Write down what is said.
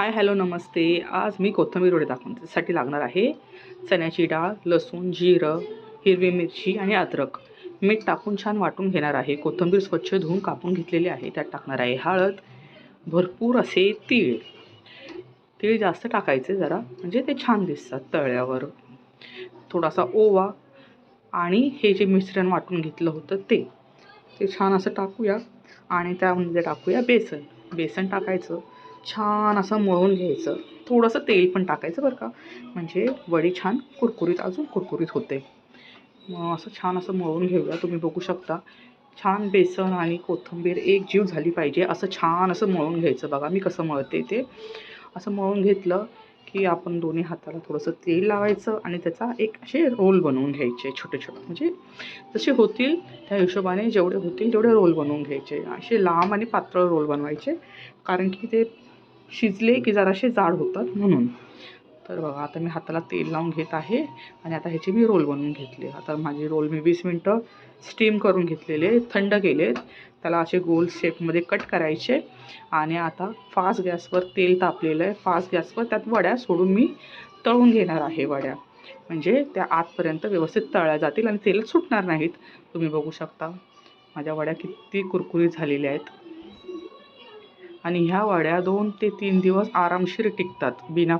Hi hello नमस्ते. आज मी कोथिंबीर वडे दाखवून त्यासाठी लागणार आहे. चण्याची डाळ लसूण जिरं हिरवी मिरची आणि अद्रक. मीठ टाकून छान वाटून घेणार आहे. कोथिंबीर स्वच्छ धुवून कापून घेतलेली आहे. त्यात टाकणार आहे हळद. भरपूर असे तीळ. तीळ जास्त टाकायचे जरा. म्हणजे ते छान दिसतात तळ्यावर थोडासा ओवा आणि हे जे मिश्रण वाटून घेतलं होतं ते. ते छान असं टाकूया. आणि त्यामध्ये टाकूया बेसन. बेसन टाकायचं. छान असं मळून घ्यायचं. थोडंसं तेल पण टाकायचं बरं का. म्हणजे वडी छान कुरकुरीत अजून कुरकुरीत होते. मग असं छान असं मळून घेऊया. तुम्ही बघू शकता. छान बेसन आणि कोथिंबीर एक जीव झाली पाहिजे. असं छान असं मळून घ्यायचं बघा. मी कसं मळते ते. असं मळून घेतलं की आपण दोन्ही हाताला थोडंसं तेल लावायचं आणि त्याचा एक असे रोल बनवून घ्यायचे छोटे छोटे. म्हणजे जसे होतील त्या हिशोबाने जेवढे होतील तेवढे रोल बनवून घ्यायचे. असे लांब आणि पातळ रोल बनवायचे. कारण की ते शिजले की जरासे जाड होतात. म्हणून. तर बघा आता मी हाताला तेल लावून घेत आहे आणि आता ह्याचे मी रोल बनवून घेतले आता माझे रोल मी वीस मिनटं स्टीम करून घेतलेले थंड केलेत. त्याला असे गोल शेपमध्ये कट करायचे. आणि आता फास्ट गॅसवर तेल तापलेलं आहे. फास्ट गॅसवर त्यात वड्या सोडून मी तळून घेणार आहे वड्या. म्हणजे त्या आतपर्यंत व्यवस्थित तळल्या जातील आणि तेल सुटणार नाहीत. तुम्ही बघू शकता. माझ्या वड्या किती कुरकुरीत झालेल्या आहेत. आणि ह्या वड्या दोन ते तीन दिवस आरामशीर टिकतात. बिना